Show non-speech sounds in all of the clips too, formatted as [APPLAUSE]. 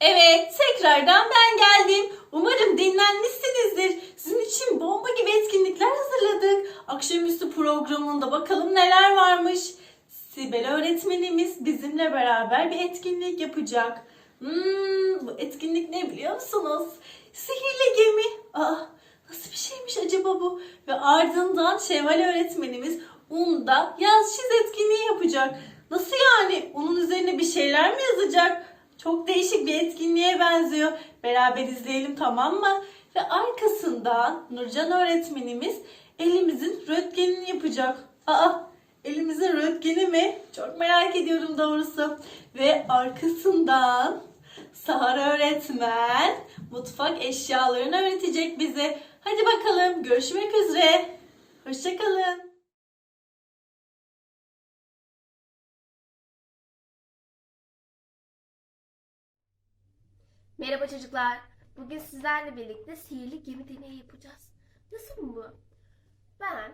Evet, tekrardan ben geldim. Umarım dinlenmişsinizdir. Sizin için bomba gibi etkinlikler hazırladık. Akşamüstü programında bakalım neler varmış. Sibel öğretmenimiz bizimle beraber bir etkinlik yapacak. Hmm, bu etkinlik ne biliyor musunuz? Sihirli gemi. Aa, nasıl bir şeymiş acaba bu? Ve ardından Şevval öğretmenimiz Un'da yaz çiz etkinliği yapacak. Nasıl yani? Onun üzerine bir şeyler mi yazacak? Çok değişik bir etkinliğe benziyor. Beraber izleyelim tamam mı? Ve arkasından Nurcan öğretmenimiz elimizin röntgenini yapacak. Aa, elimizin röntgeni mi? Çok merak ediyorum doğrusu. Ve arkasından Sahar öğretmen mutfak eşyalarını öğretecek bize. Hadi bakalım görüşmek üzere. Hoşçakalın. Merhaba çocuklar. Bugün sizlerle birlikte sihirli gemi deneyi yapacağız. Nasıl bu? Ben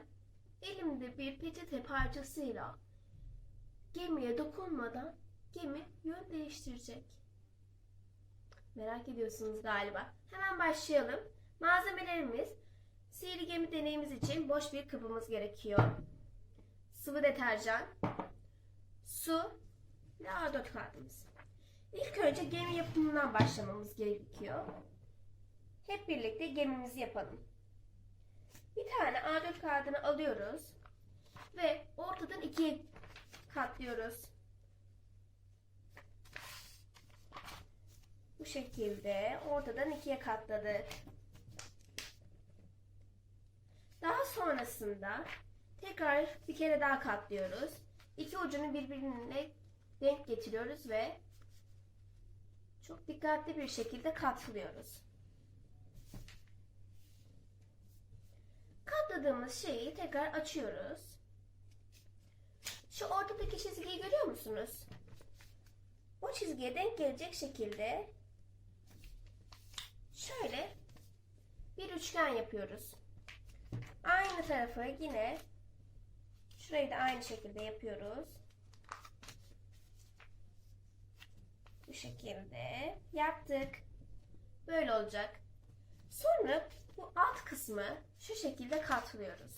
elimde bir peçete parçasıyla gemiye dokunmadan gemi yön değiştirecek. Merak ediyorsunuz galiba. Hemen başlayalım. Malzemelerimiz sihirli gemi deneyimiz için boş bir kabımız gerekiyor. Sıvı deterjan, su ve A4 kağıdımız. İlk önce gemi yapımından başlamamız gerekiyor. Hep birlikte gemimizi yapalım. Bir tane A4 kağıdını alıyoruz ve ortadan ikiye katlıyoruz. Bu şekilde ortadan ikiye katladık. Daha sonrasında tekrar bir kere daha katlıyoruz. İki ucunu birbirine denk getiriyoruz ve çok dikkatli bir şekilde katlıyoruz. Katladığımız şeyi tekrar açıyoruz. Şu ortadaki çizgiyi görüyor musunuz? O çizgiye denk gelecek şekilde şöyle bir üçgen yapıyoruz. Aynı tarafı yine şurayı da aynı şekilde yapıyoruz. Bu şekilde yaptık. Böyle olacak. Sonra bu alt kısmı şu şekilde katlıyoruz.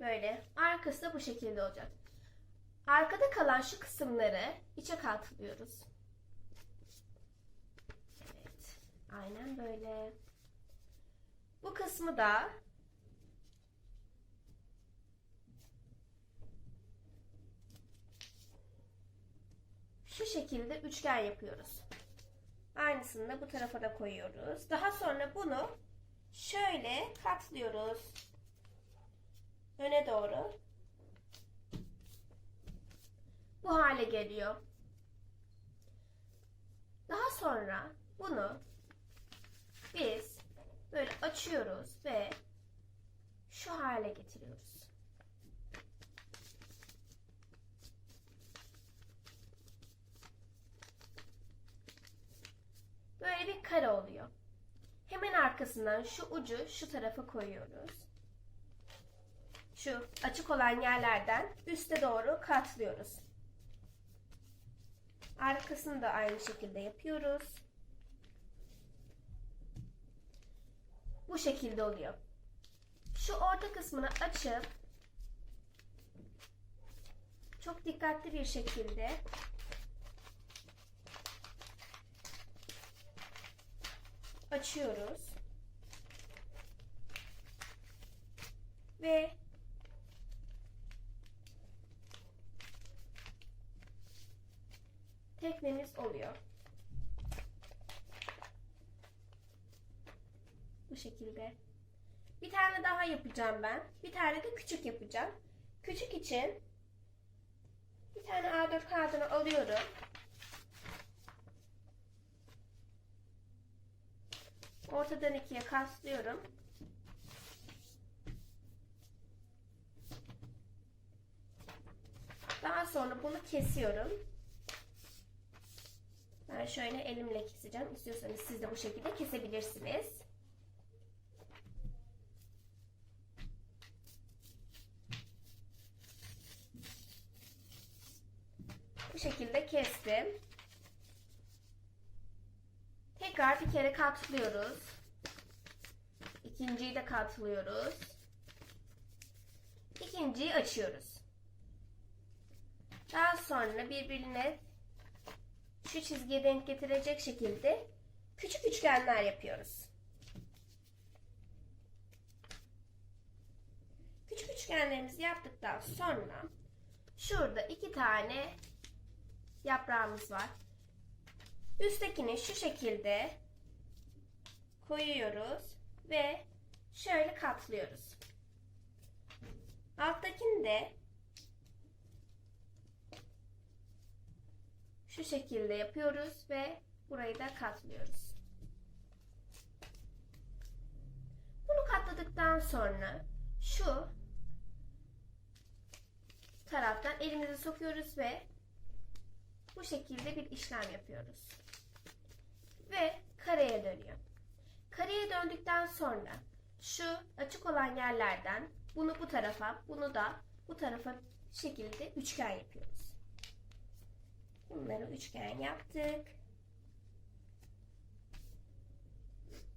Böyle. Arkası da bu şekilde olacak. Arkada kalan şu kısımları içe katlıyoruz. Evet. Aynen böyle. Bu kısmı da şu şekilde üçgen yapıyoruz. Aynısını da bu tarafa da koyuyoruz. Daha sonra bunu şöyle katlıyoruz. Öne doğru. Bu hale geliyor. Daha sonra bunu biz böyle açıyoruz ve şu hale getiriyoruz. Böyle bir kare oluyor. Hemen arkasından şu ucu şu tarafa koyuyoruz. Şu açık olan yerlerden üste doğru katlıyoruz. Arkasını da aynı şekilde yapıyoruz. Bu şekilde oluyor. Şu orta kısmını açıp çok dikkatli bir şekilde açıyoruz. Ve teknemiz oluyor. Bu şekilde. Bir tane daha yapacağım ben. Bir tane de küçük yapacağım. Küçük için bir tane A4 kağıdını alıyorum. Ortadan ikiye katlıyorum. Daha sonra bunu kesiyorum. Ben şöyle elimle keseceğim. İstiyorsanız siz de bu şekilde kesebilirsiniz. şekilde kestim. Tekrar bir kere katlıyoruz. İkinciyi de katlıyoruz. İkinciyi açıyoruz. Daha sonra birbirine şu çizgiye denk getirecek şekilde küçük üçgenler yapıyoruz. Küçük üçgenlerimizi yaptıktan sonra şurada iki tane yaprağımız var. Üsttekini şu şekilde koyuyoruz ve şöyle katlıyoruz. Alttakini de şu şekilde yapıyoruz ve burayı da katlıyoruz. Bunu katladıktan sonra şu taraftan elimizi sokuyoruz ve bu şekilde bir işlem yapıyoruz. Ve kareye dönüyor. Kareye döndükten sonra şu açık olan yerlerden bunu bu tarafa, bunu da bu tarafa şekilde üçgen yapıyoruz. Bunları üçgen yaptık.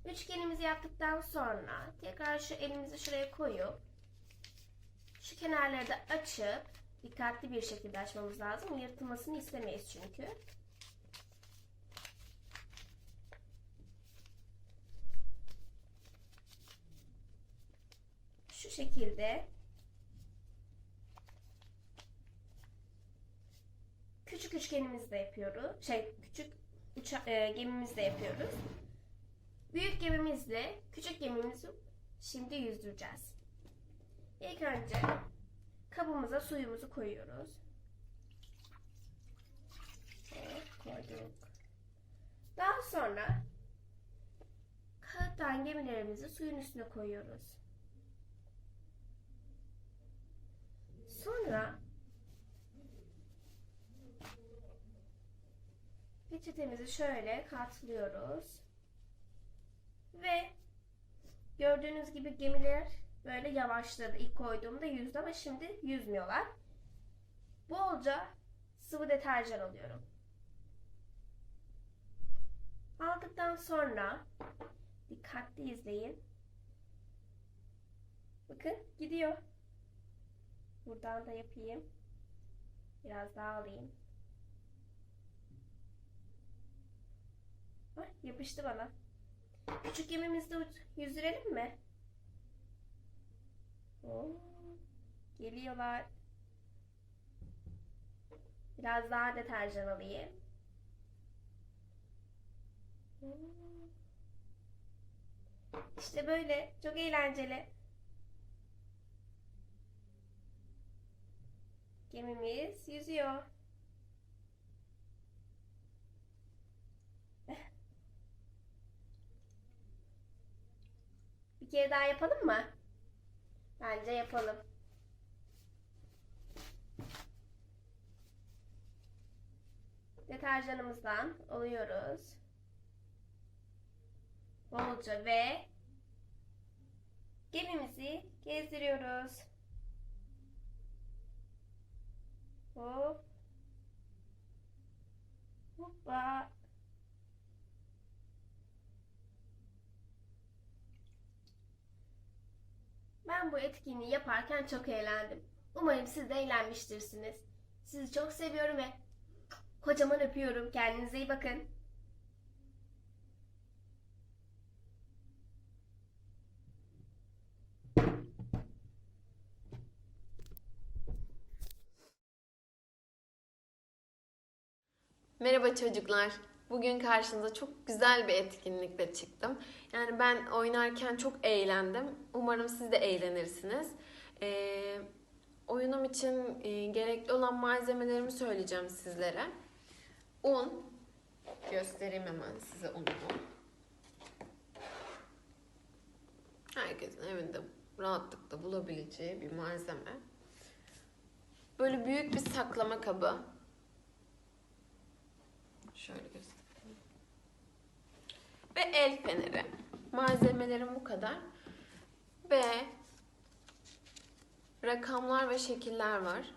Üçgenimizi yaptıktan sonra tekrar şu elimizi şuraya koyup şu kenarları da açıp dikkatli bir şekilde açmamız lazım. Yırtılmasını istemeyiz çünkü. Şekilde küçük üçgenimizi de yapıyoruz. Şey küçük uça, e, gemimizi de yapıyoruz. Büyük gemimizle küçük gemimizi şimdi yüzdüreceğiz. İlk önce kabımıza suyumuzu koyuyoruz. Evet, koyduk. Daha sonra kağıttan gemilerimizi suyun üstüne koyuyoruz. Sonra peçetemizi şöyle katlıyoruz. Ve gördüğünüz gibi gemiler böyle yavaşladı. İlk koyduğumda yüzdü ama şimdi yüzmüyorlar. Bolca sıvı deterjan alıyorum. Aldıktan sonra dikkatli izleyin. Bakın gidiyor. Buradan da yapayım. Biraz daha alayım. Ay, yapıştı bana. Küçük gemimizde yüzdürelim mi? Oo, geliyorlar. Biraz daha deterjan alayım. İşte böyle. Çok eğlenceli. Gemimiz yüzüyor. [LAUGHS] Bir kere daha yapalım mı? Bence yapalım. Deterjanımızdan alıyoruz. Bolca ve gemimizi gezdiriyoruz. Hop. Hoppa. Ben bu etkinliği yaparken çok eğlendim. Umarım siz de eğlenmiştirsiniz. Sizi çok seviyorum ve kocaman öpüyorum. Kendinize iyi bakın. Merhaba çocuklar. Bugün karşınıza çok güzel bir etkinlikle çıktım. Yani ben oynarken çok eğlendim. Umarım siz de eğlenirsiniz. Ee, oyunum için e, gerekli olan malzemelerimi söyleyeceğim sizlere. Un. Göstereyim hemen size unumu. Herkesin evinde rahatlıkla bulabileceği bir malzeme. Böyle büyük bir saklama kabı. Şöyle göstereyim. Ve el feneri. Malzemelerim bu kadar. Ve rakamlar ve şekiller var.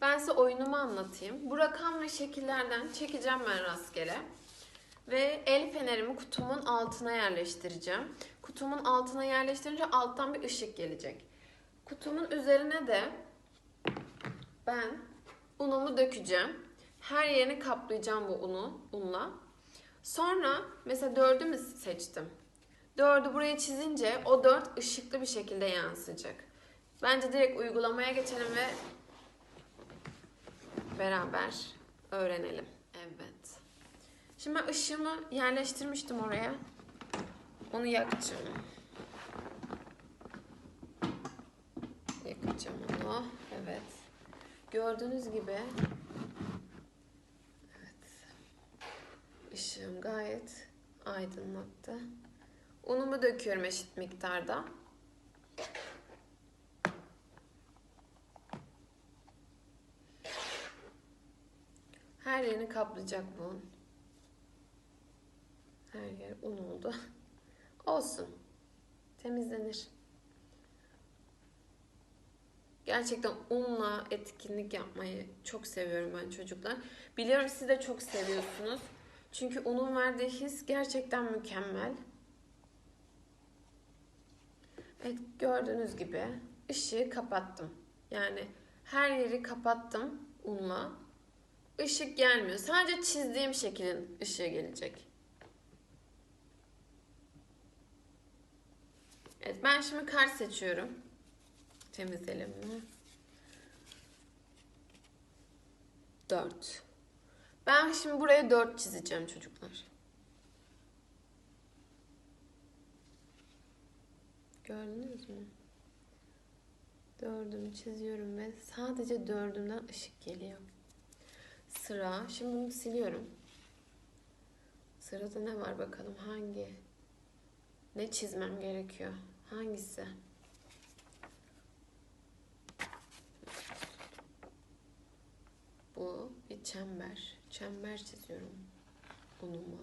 Ben size oyunumu anlatayım. Bu rakam ve şekillerden çekeceğim ben rastgele. Ve el fenerimi kutumun altına yerleştireceğim. Kutumun altına yerleştirince alttan bir ışık gelecek. Kutumun üzerine de ben unumu dökeceğim. Her yerini kaplayacağım bu unu, unla. Sonra mesela dördü mü seçtim? Dördü buraya çizince o dört ışıklı bir şekilde yansıyacak. Bence direkt uygulamaya geçelim ve beraber öğrenelim. Evet. Şimdi ben ışığımı yerleştirmiştim oraya. Onu yakacağım. Yakacağım onu. Evet. Gördüğünüz gibi Evet. Işığım gayet aydınlattı. Unumu döküyorum eşit miktarda. Her yerini kaplayacak bu un. Her yer un oldu. [LAUGHS] Olsun. Temizlenir. Gerçekten unla etkinlik yapmayı çok seviyorum ben çocuklar. Biliyorum siz de çok seviyorsunuz. Çünkü unun verdiği his gerçekten mükemmel. Evet gördüğünüz gibi ışığı kapattım. Yani her yeri kapattım unla. Işık gelmiyor. Sadece çizdiğim şeklin ışığı gelecek. Evet ben şimdi kart seçiyorum. Temizleyelim mi? 4. Ben şimdi buraya 4 çizeceğim çocuklar. Gördünüz mü? Dördümü çiziyorum ve sadece dördümden ışık geliyor. Sıra. Şimdi bunu siliyorum. Sırada ne var bakalım? Hangi? Ne çizmem gerekiyor? Hangisi? Bu bir çember. Çember çiziyorum. Bununla.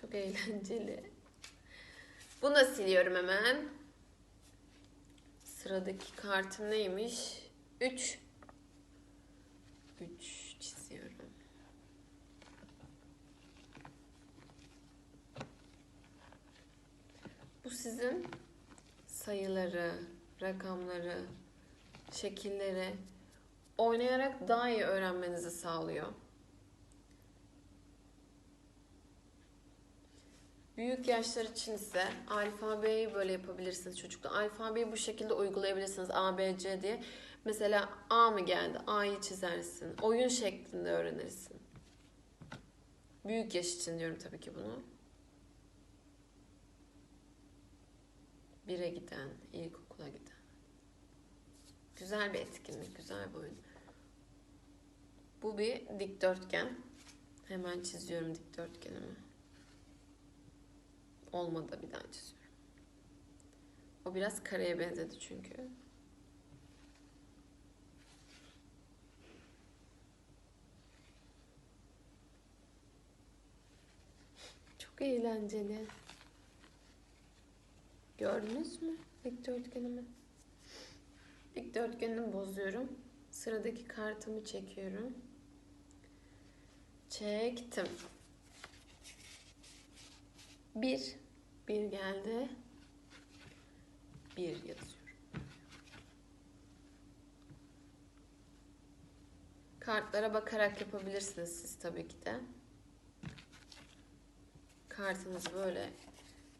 Çok eğlenceli. Bunu da siliyorum hemen. Sıradaki kartım neymiş? 3. 3 çiziyorum. Bu sizin sayıları, rakamları, şekilleri oynayarak daha iyi öğrenmenizi sağlıyor. Büyük yaşlar için ise alfabeyi böyle yapabilirsiniz çocuklar. Alfabeyi bu şekilde uygulayabilirsiniz A, B, C diye. Mesela A mı geldi? A'yı çizersin. Oyun şeklinde öğrenirsin. Büyük yaş için diyorum tabii ki bunu. Bire giden, ilkokula giden. Güzel bir etkinlik, güzel bir oyun. Bu bir dikdörtgen. Hemen çiziyorum dikdörtgenimi. Olmadı bir daha çiziyorum. O biraz kareye benzedi çünkü. Çok eğlenceli. Gördünüz mü dikdörtgenimi? Dikdörtgenimi bozuyorum. Sıradaki kartımı çekiyorum. Çektim. Bir. Bir geldi. Bir yazıyorum. Kartlara bakarak yapabilirsiniz siz tabii ki de. Kartınızı böyle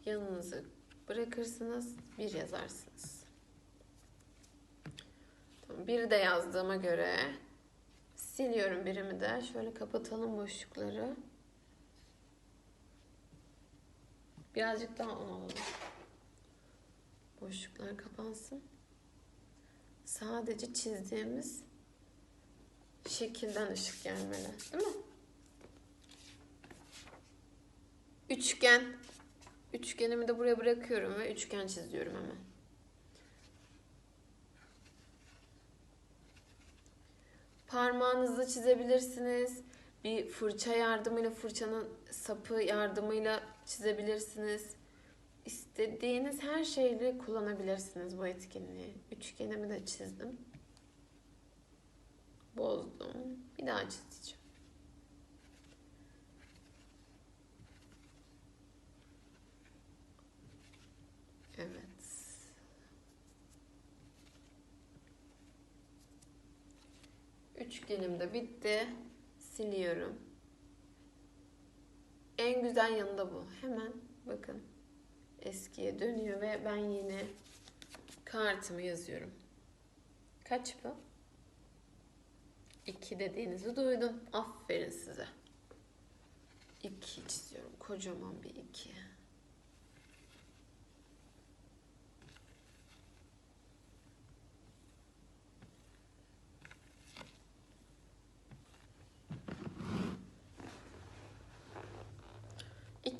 yanınızı bırakırsınız. Bir yazarsınız. Biri de yazdığıma göre siliyorum birimi de. Şöyle kapatalım boşlukları. Birazcık daha un alalım. Boşluklar kapansın. Sadece çizdiğimiz şekilden ışık gelmeli. Değil mi? Üçgen. Üçgenimi de buraya bırakıyorum ve üçgen çiziyorum hemen. Parmağınızla çizebilirsiniz. Bir fırça yardımıyla, fırçanın sapı yardımıyla çizebilirsiniz. istediğiniz her şeyle kullanabilirsiniz bu etkinliği. Üçgenimi de çizdim. Bozdum. Bir daha çizeceğim. Üçgenim de bitti. Siliyorum. En güzel yanı da bu. Hemen bakın eskiye dönüyor ve ben yine kartımı yazıyorum. Kaç bu? 2 dediğinizi duydum. Aferin size. 2 çiziyorum. Kocaman bir 2.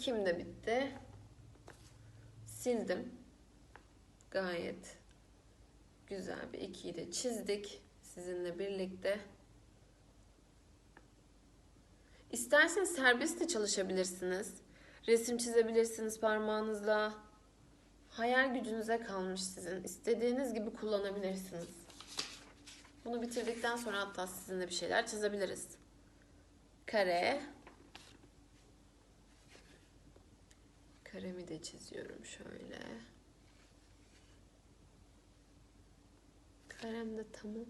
Ekim'de bitti. Sildim. Gayet güzel bir ikiyi de çizdik sizinle birlikte. İsterseniz serbest de çalışabilirsiniz. Resim çizebilirsiniz parmağınızla. Hayal gücünüze kalmış sizin. İstediğiniz gibi kullanabilirsiniz. Bunu bitirdikten sonra hatta sizinle bir şeyler çizebiliriz. Kare, Karemi de çiziyorum şöyle. Karem de tamam.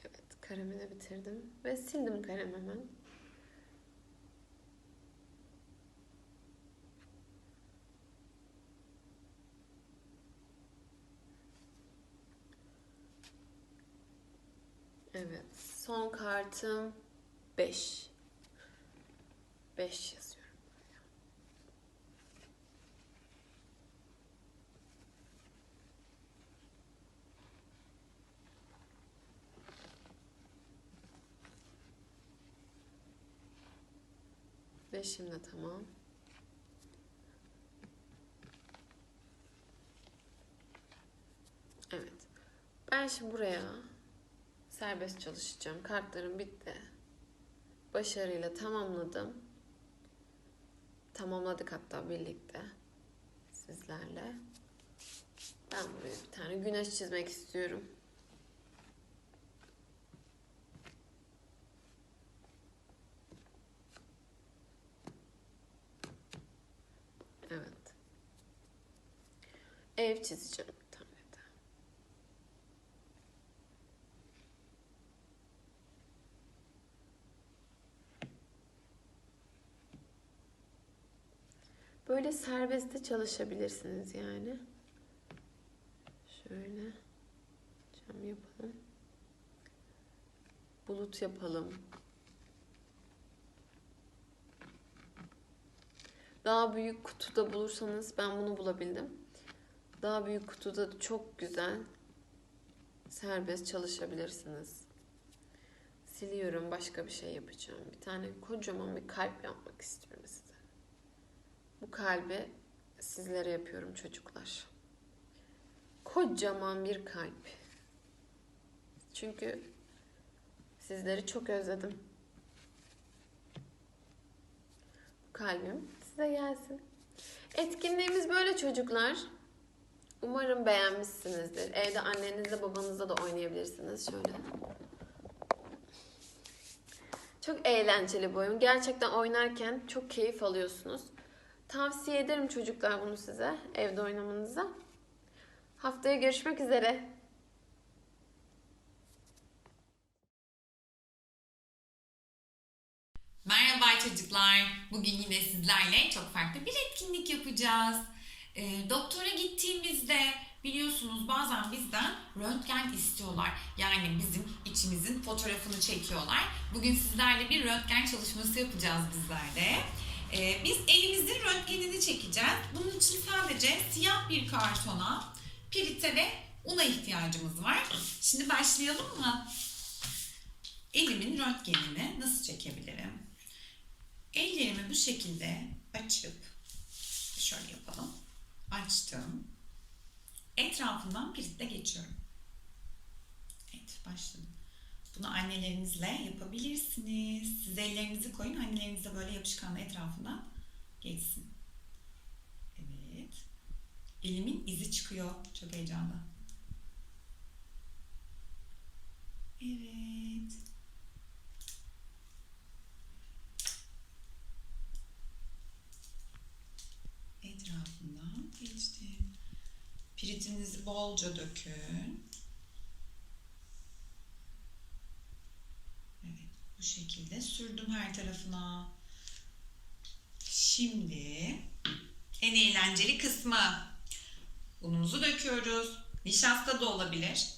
Evet, karemi de bitirdim ve sildim kalem hemen. Evet, son kartım 5. 5 yazıyorum. Beşim de tamam. Evet. Ben şimdi buraya serbest çalışacağım. Kartlarım bitti. Başarıyla tamamladım. Tamamladık hatta birlikte sizlerle. Ben buraya bir tane güneş çizmek istiyorum. Evet. Ev çizeceğim bir tane de. Böyle serbestte çalışabilirsiniz yani. Şöyle cam yapalım. Bulut yapalım. Daha büyük kutuda bulursanız ben bunu bulabildim. Daha büyük kutuda çok güzel serbest çalışabilirsiniz. Siliyorum başka bir şey yapacağım. Bir tane kocaman bir kalp yapmak istiyorum size. Bu kalbi sizlere yapıyorum çocuklar. Kocaman bir kalp. Çünkü sizleri çok özledim. Bu kalbim size gelsin. Etkinliğimiz böyle çocuklar. Umarım beğenmişsinizdir. Evde annenizle babanızla da oynayabilirsiniz. Şöyle. Çok eğlenceli bu oyun. Gerçekten oynarken çok keyif alıyorsunuz. Tavsiye ederim çocuklar bunu size evde oynamanıza. Haftaya görüşmek üzere. Merhaba çocuklar. Bugün yine sizlerle çok farklı bir etkinlik yapacağız. E, doktora gittiğimizde biliyorsunuz bazen bizden röntgen istiyorlar. Yani bizim içimizin fotoğrafını çekiyorlar. Bugün sizlerle bir röntgen çalışması yapacağız bizler de. E, biz elimizin röntgenini çekeceğiz. Bunun için sadece siyah bir kartona, pirite ve una ihtiyacımız var. Şimdi başlayalım mı? Elimin röntgenini nasıl çekebilirim? Ellerimi bu şekilde açıp şöyle yapalım. Açtım. Etrafından piritle geçiyorum. Evet başladım. Bunu annelerinizle yapabilirsiniz. Siz ellerinizi koyun, anneleriniz de böyle yapışkanla etrafından geçsin. Evet. Elimin izi çıkıyor. Çok heyecanlı. Evet. Etrafından geçtim. Piritinizi bolca dökün. Evet, bu şekilde sürdüm tarafına. Şimdi en eğlenceli kısmı. Unumuzu döküyoruz. Nişasta da olabilir.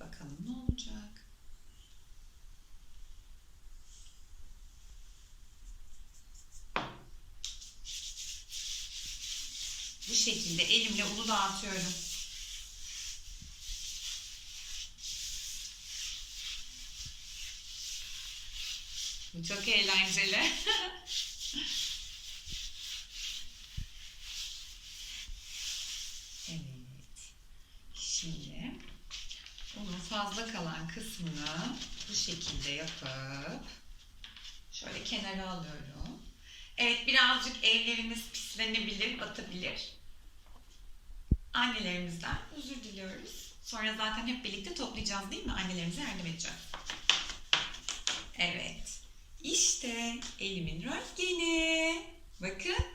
Bakalım ne olacak. Bu şekilde elimle unu dağıtıyorum. Çok eğlenceli. [LAUGHS] evet. Şimdi bunun fazla kalan kısmını bu şekilde yapıp şöyle kenara alıyorum. Evet birazcık ellerimiz pislenebilir, batabilir. Annelerimizden özür diliyoruz. Sonra zaten hep birlikte toplayacağız değil mi? Annelerimize yardım edeceğiz. Evet. İşte elimin röntgeni. Bakın.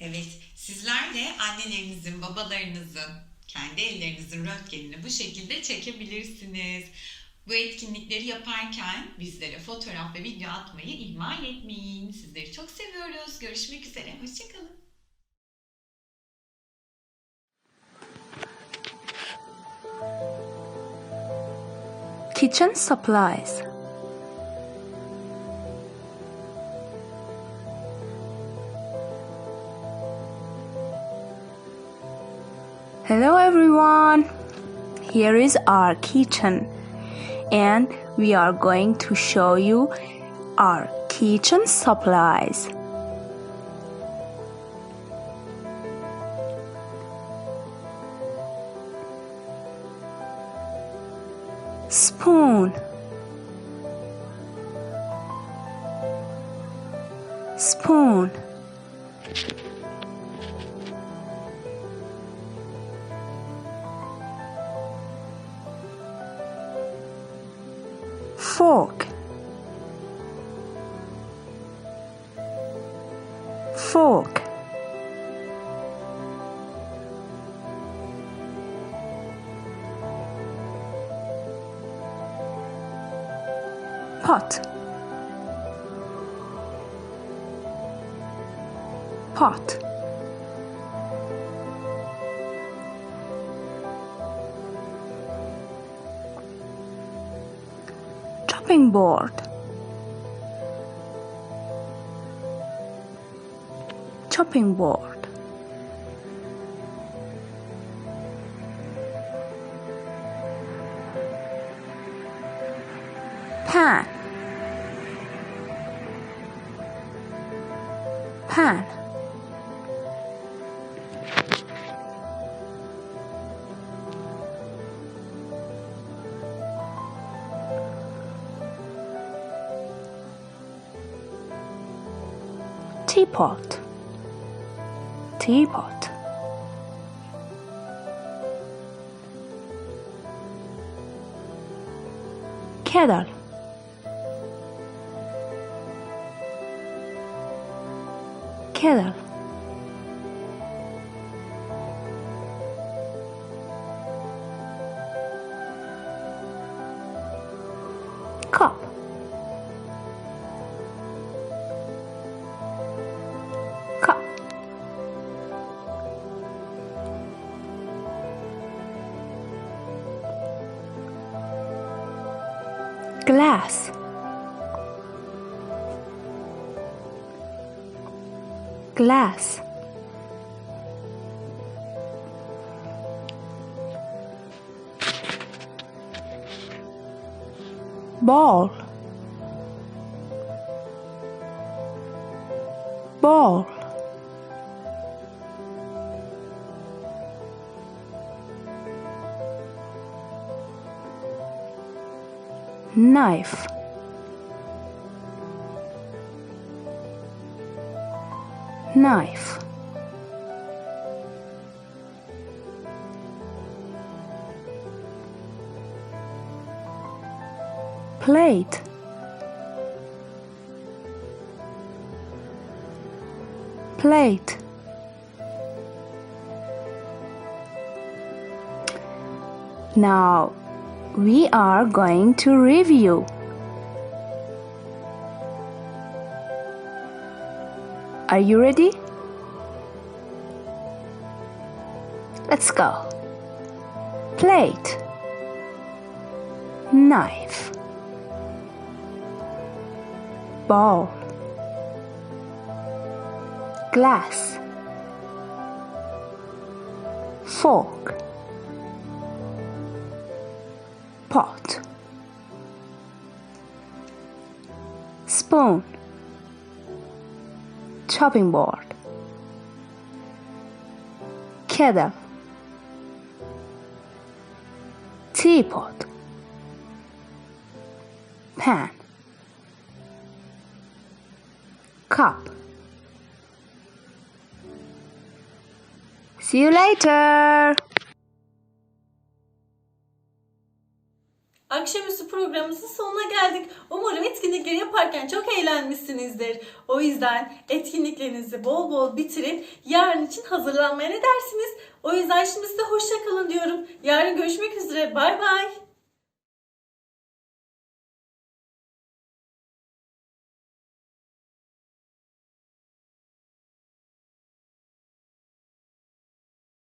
Evet, sizler de annelerinizin, babalarınızın, kendi ellerinizin röntgenini bu şekilde çekebilirsiniz. Bu etkinlikleri yaparken bizlere fotoğraf ve video atmayı ihmal etmeyin. Sizleri çok seviyoruz. Görüşmek üzere. Hoşçakalın. Kitchen supplies. Hello everyone. Here is our kitchen and we are going to show you our kitchen supplies. Spoon. Fork. Fork. pot pot board. Chopping board. Pan. Pan teapot. Teapot. Kettle glass. Glass. Ball. Ball knife knife. Plate. Plate. Now we are going to review. Are you ready? Let's go. Plate. Knife. Ball. Glass. Fork spoon. Chopping board. Kettle. Teapot. Pan. Cup. See you later programımızın sonuna geldik. Umarım etkinlikleri yaparken çok eğlenmişsinizdir. O yüzden etkinliklerinizi bol bol bitirip yarın için hazırlanmaya ne dersiniz? O yüzden şimdi size hoşça kalın diyorum. Yarın görüşmek üzere. Bay bay.